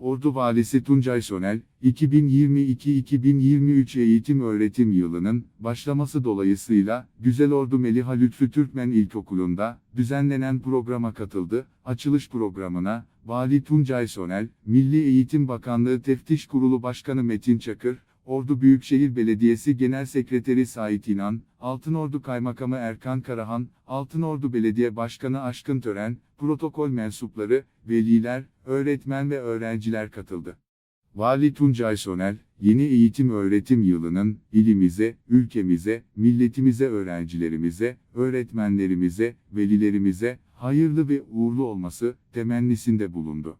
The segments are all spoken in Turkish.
Ordu Valisi Tuncay Sonel, 2022-2023 eğitim öğretim yılının başlaması dolayısıyla Güzelordu Meliha Lütfü Türkmen İlkokulu'nda düzenlenen programa katıldı. Açılış programına Vali Tuncay Sonel, Milli Eğitim Bakanlığı Teftiş Kurulu Başkanı Metin Çakır, Ordu Büyükşehir Belediyesi Genel Sekreteri Sait İnan, Altınordu Kaymakamı Erkan Karahan, Altınordu Belediye Başkanı Aşkın Tören, protokol mensupları, veliler, öğretmen ve öğrenciler katıldı. Vali Tuncay Soner, yeni eğitim öğretim yılının ilimize, ülkemize, milletimize, öğrencilerimize, öğretmenlerimize, velilerimize hayırlı ve uğurlu olması temennisinde bulundu.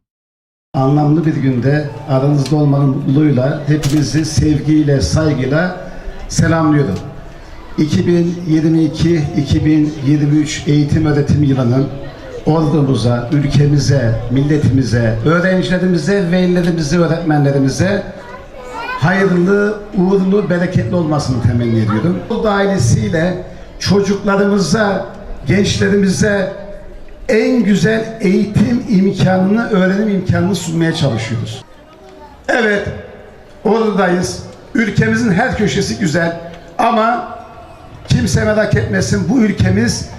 Anlamlı bir günde aranızda olmanın mutluluğuyla hepinizi sevgiyle, saygıyla selamlıyorum. 2022-2023 eğitim öğretim yılının ordumuza, ülkemize, milletimize, öğrencilerimize, velilerimize, öğretmenlerimize hayırlı, uğurlu, bereketli olmasını temenni ediyorum. Bu ailesiyle çocuklarımıza, gençlerimize en güzel eğitim imkanını, öğrenim imkanını sunmaya çalışıyoruz. Evet, oradayız. Ülkemizin her köşesi güzel ama kimse merak etmesin bu ülkemiz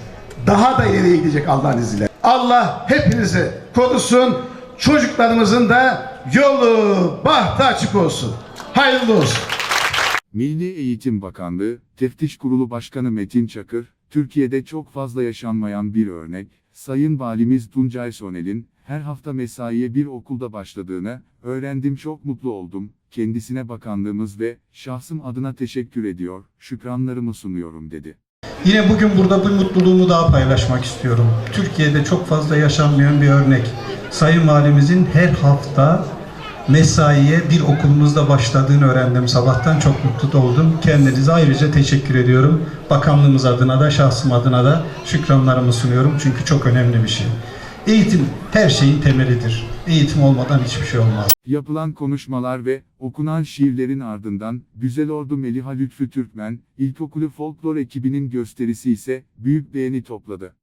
daha da ileriye gidecek Allah'ın izniyle. Allah hepinizi korusun. Çocuklarımızın da yolu, bahtı açık olsun. Hayırlı olsun. Milli Eğitim Bakanlığı, Teftiş Kurulu Başkanı Metin Çakır, Türkiye'de çok fazla yaşanmayan bir örnek, Sayın Valimiz Tuncay Sonel'in, her hafta mesaiye bir okulda başladığını, öğrendim çok mutlu oldum, kendisine bakanlığımız ve şahsım adına teşekkür ediyor, şükranlarımı sunuyorum dedi. Yine bugün burada bu mutluluğumu daha paylaşmak istiyorum. Türkiye'de çok fazla yaşanmayan bir örnek. Sayın Valimizin her hafta mesaiye bir okulumuzda başladığını öğrendim. Sabahtan çok mutlu oldum. Kendinize ayrıca teşekkür ediyorum. Bakanlığımız adına da, şahsım adına da şükranlarımı sunuyorum. Çünkü çok önemli bir şey. Eğitim her şeyin temelidir. Eğitim olmadan hiçbir şey olmaz. Yapılan konuşmalar ve okunan şiirlerin ardından Güzelordu Meliha Lütfü Türkmen İlkokulu Folklor ekibinin gösterisi ise büyük beğeni topladı.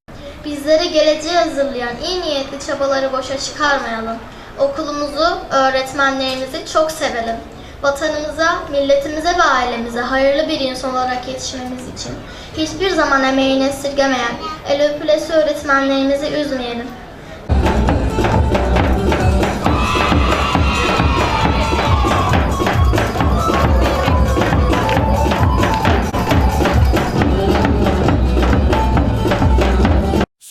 Bizleri geleceğe hazırlayan iyi niyetli çabaları boşa çıkarmayalım. Okulumuzu, öğretmenlerimizi çok sevelim. Vatanımıza, milletimize ve ailemize hayırlı bir insan olarak yetişmemiz için hiçbir zaman emeğini esirgemeyen el öpülesi öğretmenlerimizi üzmeyelim.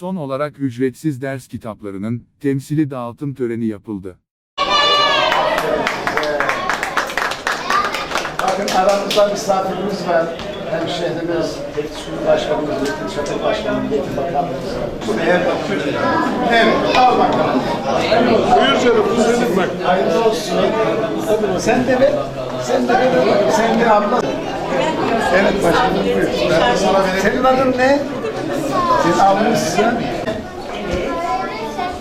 Son olarak ücretsiz ders kitaplarının temsili dağıtım töreni yapıldı. Bakın aramızda misafirimiz var. Hemşehrimiz, Teftiş Başkanımız, Metin Çatır Başkanımız, Eğitim Bakanlığımız var. Evet, evet, al bakalım. Buyur canım, bu senin bak. Hayırlı olsun. Sen de ver, sen de ver. Sen de abla. Evet başkanım buyur. Senin adın ne? Senin ablasın.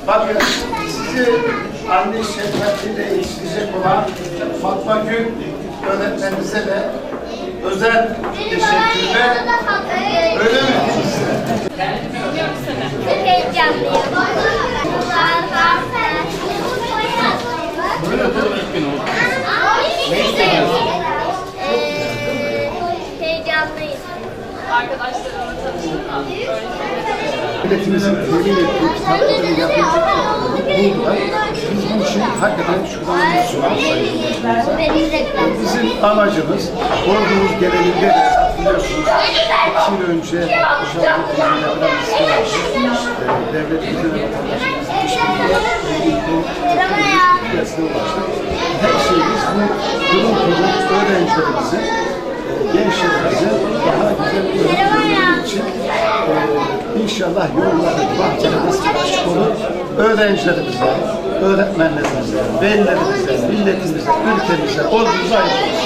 Bakın sizi anne şefkatiyle yetiştirecek olan Fatma Gül öğretmenimize de özel teşekkür ve öyle mi? Çok heyecanlıyım. Heyecanlıyım. Arkadaşlarımla tanıştığımdan Milletimizin temin ettiği kitapların yapıldığı burada biz bunun için hakikaten şükranımızı sunarız. Bizim amacımız ordumuz genelinde de biliyorsunuz iki yıl önce Uşaklı Teyze'yle bir liste. Ee, Devletimizin üniversiteye ulaştık. Her şeyimiz bu durum kurulu öğrencilerimizi, e, gençlerimizi daha güzel öğretmenleri için e, inşallah yolları, bahçelerimiz açık olur. Öğrencilerimize, öğretmenlerimize, velilerimize, milletimize, ülkemize, ordumuza olur.